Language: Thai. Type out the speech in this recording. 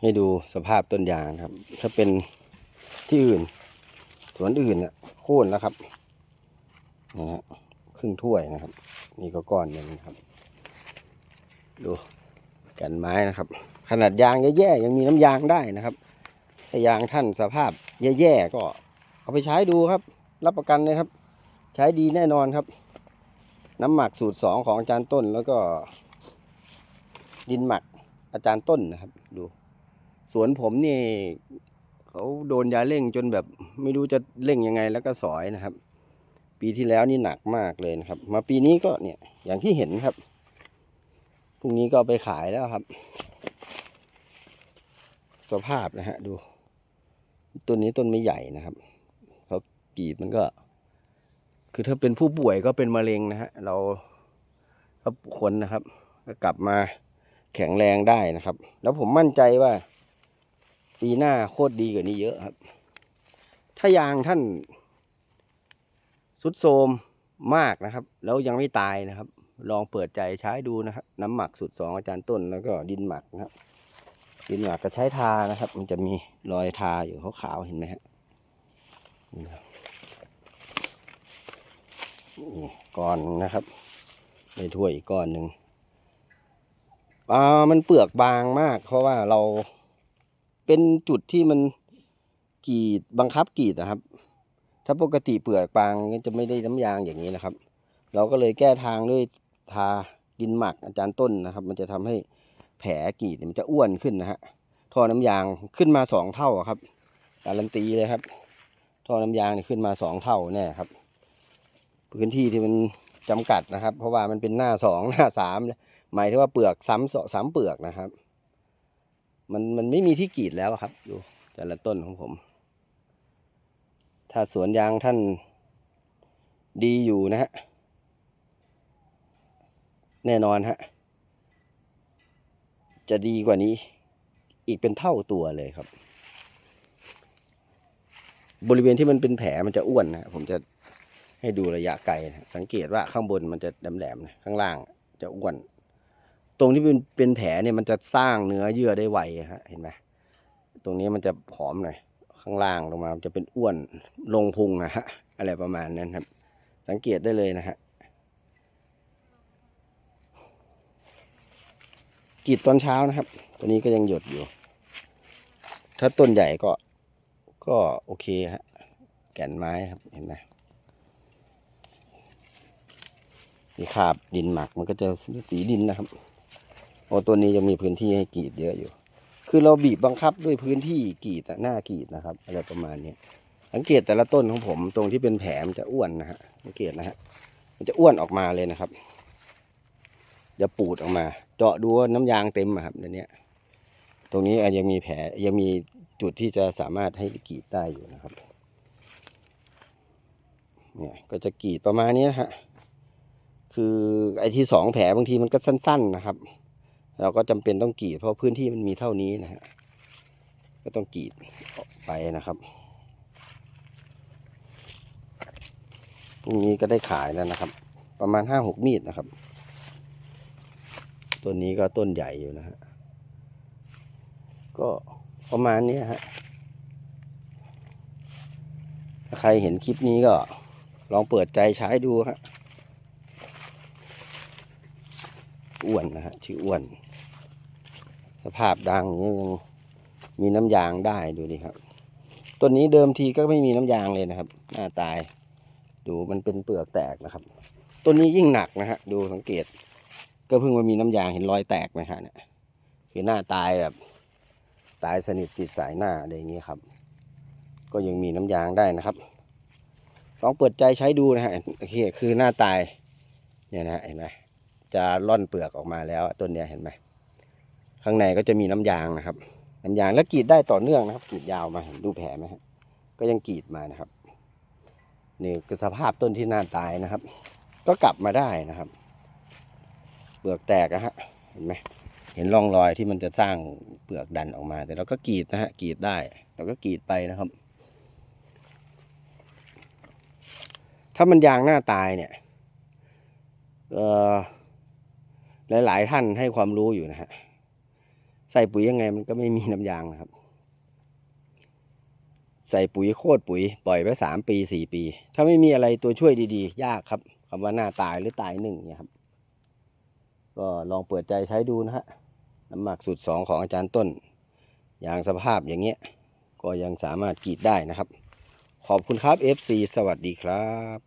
ให้ดูสภาพต้นยางครับ ถ้าเป็นที่อื่น สวนอื่นเนี่ยโค่นแล้วครับนะฮะครึ่งถ้วยนะครับ นี่ก็ก้อนหนึ่งครับ ดูก่นไม้นะครับ ขนาดยางแย่ๆยังมีน้ำยางได้นะครับถ้ายางท่านสภาพแย่ๆก็เอาไปใช้ดูครับ รับประกันเลยครับ ใช้ดีแน่นอนครับ น้ำหมักสูตรสองของอาจารย์ต้นแล้วก็ดินหมักอาจารย์ต้นนะครับ ดู วนผมนี่เขาโดนยาเร่งจนแบบไม่รู้จะเร่งยังไงแล้วก็สอยนะครับ ปีที่แล้วนี่หนักมากเลยนะครับ มาปีนี้ก็เนี่ยอย่างที่เห็นครับพรุ่งนี้ก็ไปขายแล้วครับ สภาพนะฮะดูต้นนี้ต้นไม่ใหญ่นะครับเพราะกรีดมันก็ คือถ้าเป็นผู้ป่วยก็เป็นมะเร็งนะฮะเราถ้าคนนะครับ ก็กลับมาแข็งแรงได้นะครับ แล้วผมมั่นใจว่า ปีหน้าโคตรดีกว่านี้เยอะครับ ถ้ายางท่านสุดโทมมากนะครับ แล้วยังไม่ตายนะครับ ลองเปิดใจใช้ดูนะครับ น้ำหมักสูตรสองอาจารย์ต้นแล้วก็ดินหมักนะครับ ดินหมักก็ใช้ทานะครับ มันจะมีรอยทาอยู่ขาวๆเห็นไหมฮะนี่นะครับนี่ก้อนนะครับในถ้วยอีกก้อนหนึ่งอ่ามันเปลือกบางมาก เพราะว่าเรา เป็นจุดที่มันกีดบังคับกีดนะครับ ถ้าปกติเปลือกบางจะไม่ได้น้ำยางอย่างนี้นะครับ เราก็เลยแก้ทางด้วยทาดินหมักอาจารย์ต้นนะครับ มันจะทำให้แผลกีดมันจะอ้วนขึ้นนะฮะท่อน้ำยางขึ้นมาสองเท่าครับการันตีเลยครับ ท่อน้ำยางนี่ขึ้นมาสองเท่าแน่ครับ พื้นที่ที่มันจำกัดนะครับ เพราะว่ามันเป็นหน้าสองหน้าสามหมายถึงว่าเปลือกซ้ำสซ้ำเปลือกนะครับ มันมันไม่มีที่กรีดแล้วครับ ดูแต่ละต้นของผม ถ้าสวนยางท่านดีอยู่นะฮะ แน่นอนฮะ จะดีกว่านี้ อีกเป็นเท่าตัวเลยครับ บริเวณที่มันเป็นแผลมันจะอ้วนนะผมจะให้ดูระยะไกลนะสังเกตว่าข้างบนมันจะแหลมๆนะข้างล่างจะอ้วน ตรงที่เป็นเป็นแผลเนี่ยมันจะสร้างเนื้อเยื่อได้ไวฮะเห็นไหมตรงนี้มันจะผอมหน่อยข้างล่างลงมาจะเป็นอ้วนลงพุงนะฮะอะไรประมาณนั้นครับ สังเกตได้เลยนะฮะกีดตอนเช้านะครับ ตัวนี้ก็ยังหยดอยู่ ถ้าต้นใหญ่ก็ก็โอเคฮะแก่นไม้ครับเห็นไหมนี่ขาบดินหมักมันก็จะสีดินนะครับ โอ้ตัวนี้จะมีพื้นที่ให้กรีดเยอะอยู่ คือเราบีบบังคับด้วยพื้นที่กรีดหน้ากรีดนะครับอะไรประมาณนี้สังเกตแต่ละต้นของผมตรงที่เป็นแผลมันจะอ้วนนะฮะสังเกตนะฮะมันจะอ้วนออกมาเลยนะครับจะปูดออกมา เจาะดูว่าน้ำยางเต็มอะครับในเนี้ยตรงนี้ยังมีแผลยังมีจุดที่จะสามารถให้กรีดได้อยู่นะครับเนี่ยก็จะกรีดประมาณนี้นะฮะคือไอ้ที่สองแผลบางทีมันก็สั้น ๆนะครับ เราก็จำเป็นต้องกรีด เพราะพื้นที่มันมีเท่านี้นะฮะก็ต้องกรีดออกไปนะครับพรุ่งนี้ก็ได้ขายแล้วนะครับ ประมาณห้าหกมีดนะครับต้นนี้ก็ต้นใหญ่อยู่นะฮะก็ประมาณนี้ฮะถ้าใครเห็นคลิปนี้ก็ลองเปิดใจใช้ดูฮะอ้วนนะฮะชื่ออ้วน ภาพดังอย่างนี้ยังมีน้ำยางได้ดูดิครับต้นนี้เดิมทีก็ไม่มีน้ำยางเลยนะครับ หน้าตาย ดูมันเป็นเปลือกแตกนะครับต้นนี้ยิ่งหนักนะฮะดูสังเกต ก็เพิ่งมามีน้ำยางเห็นรอยแตกไหมฮะเนี่ยคือหน้าตายแบบตายสนิทสิทสายหน้าอะไรอย่างนี้ครับ ก็ยังมีน้ำยางได้นะครับลองเปิดใจใช้ดูนะฮะโอเคคือหน้าตายเนี่ยนะฮะเห็นไหมจะร่อนเปลือกออกมาแล้วต้นเนี้ยเห็นไหม ข้างในก็จะมีน้ำยางนะครับน้ำยางแล้วกรีดได้ต่อเนื่องนะครับกรีดยาวมาเห็นดูแผลไหมฮะก็ยังกรีดมานะครับนี่คือสภาพต้นที่น้าตายนะครับ ก็กลับมาได้นะครับ เปลือกแตกนะฮะเห็นไหมเห็นร่องรอยที่มันจะสร้างเปลือกดันออกมา แต่เราก็กรีดนะฮะกรีดได้เราก็กรีดไปนะครับ ถ้ามันยางหน้าตายเนี่ยเอ่อหลาย ๆ ท่านให้ความรู้อยู่นะฮะ ใส่ปุ๋ยยังไงมันก็ไม่มีน้ำยางนะครับ ใส่ปุ๋ยโคตรปุ๋ย ปล่อยไว้สามปีสี่ปี ถ้าไม่มีอะไรตัวช่วยดีๆ ยากครับคำว่าหน้าตายหรือตายหนึ่งเนี่ยครับ ก็ลองเปิดใจใช้ดูนะฮะน้ำหมักสูตรสองของอาจารย์ต้น อย่างสภาพอย่างเงี้ย ก็ยังสามารถกรีดได้นะครับ ขอบคุณครับ FC สวัสดีครับ